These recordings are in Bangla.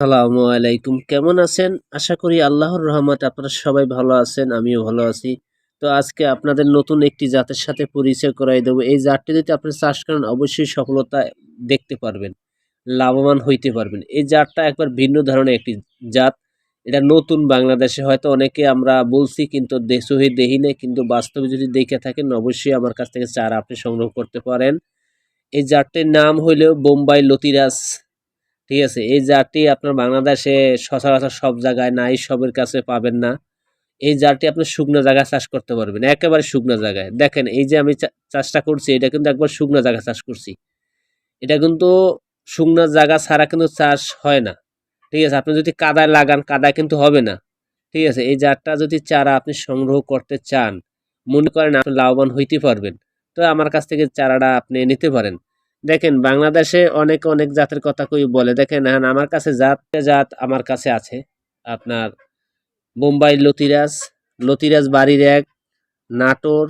আসসালামু আলাইকুম। কেমন আছেন? আশা করি আল্লাহর রহমতে আপনারা সবাই ভালো আছেন, আমিও ভালো আছি। তো আজকে আপনাদের নতুন একটি জাতের সাথে পরিচয় করাই দেবো। এই জাতটি যদি আপনি চাষ করেন, অবশ্যই সফলতা দেখতে পারবেন, লাভবান হইতে পারবেন। এই জাতটা একবার ভিন্ন ধরনের একটি জাত। এটা নতুন বাংলাদেশে হয়তো অনেকে আমরা বলছি, কিন্তু দেশহি দেহি নেই। কিন্তু বাস্তবে যদি দেখে থাকেন, অবশ্যই আমার কাছ থেকে চারা আপনি সংগ্রহ করতে পারেন। এই জাতটির নাম হইলেও বোম্বাই লতিরাজ ঠিক আছে, এই জারটি আপনার বাংলাদেশে সচরাচর সব জায়গায় নাই, সবের কাছে পাবেন না। এই জারটি আপনি শুকনো জায়গায় চাষ করতে পারবেন, একেবারে শুকনো জায়গায়। দেখেন, এই যে আমি চাষটা করছি, এটা কিন্তু একবার শুকনো জায়গায় চাষ করছি। এটা কিন্তু শুকনো জায়গা ছাড়া কিন্তু চাষ হয় না। ঠিক আছে, আপনি যদি কাদায় লাগান, কাদায় কিন্তু হবে না। ঠিক আছে, এই জারটা যদি চারা আপনি সংগ্রহ করতে চান, মনে করেন আপনি লাভবান হইতে পারবেন, তো আমার কাছ থেকে চারাটা আপনি নিতে পারেন। দেখেন, বাংলাদেশে অনেক অনেক জাতের কথা কই বলে। দেখেন, এখন আমার কাছে জাত জাত আমার কাছে আছে। আপনার বোম্বাই লতিরাজ লতিরাজ বাড়ির এক, নাটোর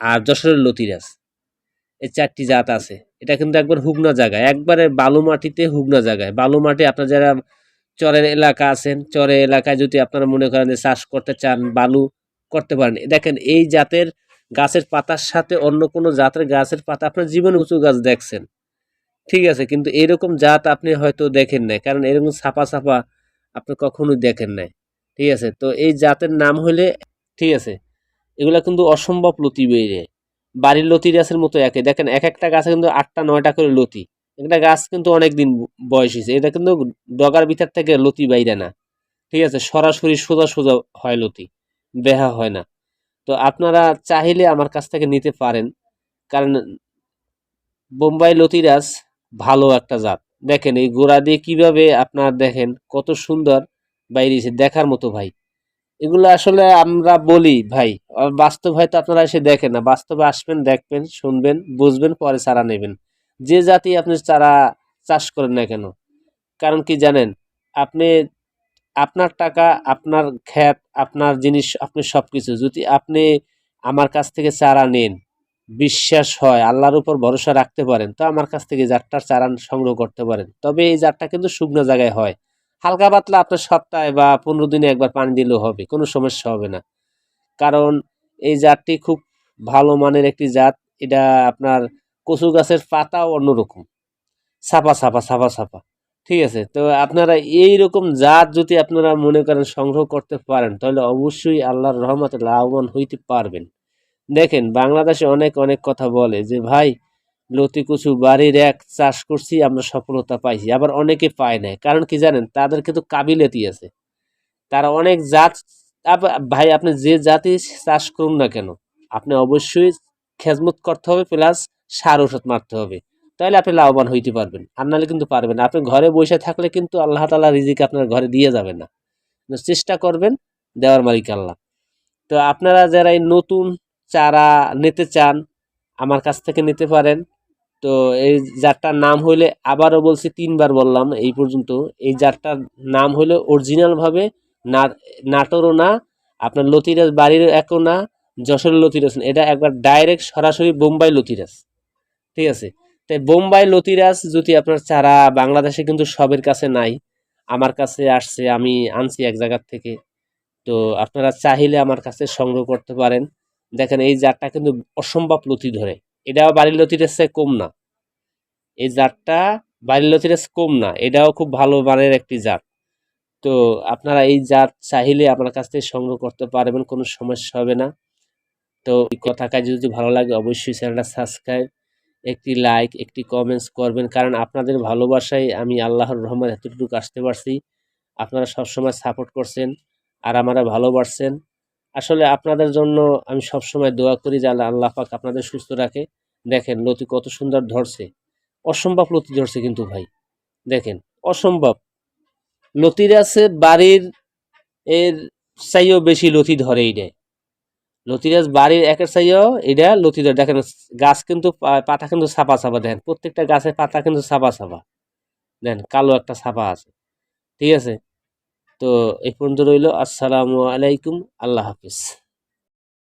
আর যশোরের লতিরাজ। এই চারটি জাত আছে। এটা কিন্তু একবার হুগনা জায়গায় একবারে বালু মাটিতে হুগনা জায়গায়। বালু মাটি আপনার যারা চরের এলাকা আছেন, চরের এলাকায় যদি আপনারা মনে করেন যে চাষ করতে চান, বালু করতে পারেন। দেখেন, এই জাতের গাছের পাতার সাথে অন্য কোনো জাতের গাছের পাতা আপনার জীবনে উঁচু গাছ দেখছেন। ঠিক আছে, কিন্তু এরকম জাত আপনি হয়তো দেখেন নাই, কারণ এরকম ছাপা ছাপা আপনি কখনোই দেখেন নাই। ঠিক আছে, তো এই জাতের নাম হলে ঠিক আছে, এগুলা কিন্তু অসম্ভব লতি বেরিয়ে বাড়ির লতি গাছের মতো একে। দেখেন, এক একটা গাছে কিন্তু আটটা, নয়টা করে লতি। একটা গাছ কিন্তু অনেক দিন বয়স হয়েছে, এটা কিন্তু ডগার ভিতর থেকে লতি বাইরে না। ঠিক আছে, সরাসরি সোজা সোজা হয় লতি, বেহা হয় না। তো আপনারা চাইলে আমার কাছ থেকে নিতে পারেন। কারণ বোম্বাই লতিরাজ ভালো একটা জাত। দেখেন এই গোড়া দিয়ে কীভাবে আপনার দেখেন, কত সুন্দর বাইরেছে দেখার মতো ভাই। এগুলো আসলে আমরা বলি ভাই বাস্তব হয়তো আপনারা এসে দেখেন না। বাস্তবে আসবেন, দেখবেন, শুনবেন, বুঝবেন, পরে চারা নেবেন। যে জাতি আপনি চারা চাষ করেন না কেন? কারণ কি জানেন, আপনি আপনার টাকা, আপনার খ্যাত, আপনার জিনিস, আপনি সব কিছু যদি আপনি আমার কাছ থেকে চারা নেন, বিশ্বাস হয়, আল্লাহর উপর ভরসা রাখতে পারেন, তো আমার কাছ থেকে জারটার চারা সংগ্রহ করতে পারেন। তবে এই জারটা কিন্তু শুকনো জায়গায় হয়। হালকা পাতলা আপনার সপ্তাহে বা পনেরো দিনে একবার পানি দিলেও হবে, কোনো সমস্যা হবে না। কারণ এই জাতটি খুব ভালো মানের একটি জাত, এটা আপনার কচু গাছের পাতাও অন্যরকম। ছাপা ছাপা ছাপা ছাপা। ঠিক আছে, তো আপনারা এই রকম জাত যদি আপনারা মনে করেন সংগ্রহ করতে পারেন, তাহলে অবশ্যই আল্লাহর রহমতে লাভবান হইতে পারবেন। দেখেন, বাংলাদেশে অনেক অনেক কথা বলে যে, ভাই, লতি কুচু বাড়ির এক চাষ করছি, আমরা সফলতা পাইছি। আবার অনেকে পায় নাই। কারণ কি জানেন, তাদের কিন্তু কাবিলেতি আছে। তারা অনেক জাত ভাই, আপনি যে জাতি চাষ করুন না কেন, আপনি অবশ্যই খেজমত করতে হবে, প্লাস সার ওষুধ মারতে হবে। তাহলে আপনি লাভবান হইতে পারবেন। আর নাহলে কিন্তু পারবেন আপনি ঘরে বসে থাকলে কিন্তু আল্লাহ তালা রিজিক আপনার ঘরে দিয়ে যাবে না। চেষ্টা করবেন দেওয়ার মালিক আল্লাহ। তো আপনারা যারা এই নতুন চারা নিতে চান, আমার কাছ থেকে নিতে পারেন। তো এই জারটার নাম হইলে আবারও বলছি, তিনবার বললাম, এই পর্যন্ত। এই জারটার নাম হইলে অরিজিনালভাবে না নাটোরও না, আপনার লতিরাজ বাড়ির একও না, যশোরের লতিরাজ এটা একবার ডাইরেক্ট সরাসরি বোম্বাই লতিরাজ। ঠিক আছে? তাই বোম্বাই লতিরাজ যদি আপনার চারা বাংলাদেশে কিন্তু সবের কাছে নাই, আমার কাছে আসছে, আমি আনছি এক জায়গার থেকে। তো আপনারা চাইলে আমার কাছে সংগ্রহ করতে পারেন। দেখেন, এই জারটা কিন্তু অসম্ভব লতি ধরে। এটাও বাড়ির লতির চেয়ে কম না। এই জারটা বাড়ির লতির কম না। এটাও খুব ভালো মানের একটি জাত তো আপনারা এই জাত চাইলে আপনার কাছ থেকে সংগ্রহ করতে পারবেন, কোনো সমস্যা হবে না। তো এই কথা কাজ যদি ভালো লাগে, অবশ্যই চ্যানেলটা সাবস্ক্রাইব একটি লাইক একটি কমেন্টস করবেন। কারণ আপনাদের ভালোবাসায় আমি আল্লাহর রহমান এতটুকু আসতে পারছি। আপনারা সবসময় সাপোর্ট করছেন আর আমারা ভালোবাসছেন। আসলে আপনাদের জন্য আমি সবসময় দোয়া করি যে আল্লাহ আল্লাহ পাক আপনাদের সুস্থ রাখে। দেখেন লতি কত সুন্দর ধরছে। অসম্ভব লতি ধরছে কিন্তু ভাই। দেখেন, অসম্ভব। লতির আছে বাড়ির এর চাইও বেশি লতি ধরেই এইটাই লতিরাজ বাড়ির একের চাইও এটা লতি দেখেন গাছ কিন্তু পাতা কিন্তু ছাপা ছাপা দেন প্রত্যেকটা গাছের পাতা কিন্তু ছাপা ছাপা দেন কালো একটা ছাপা আছে, ঠিক আছে? তো এই পর্যন্ত রইল, আসসালামু আলাইকুম, আল্লাহ হাফিজ।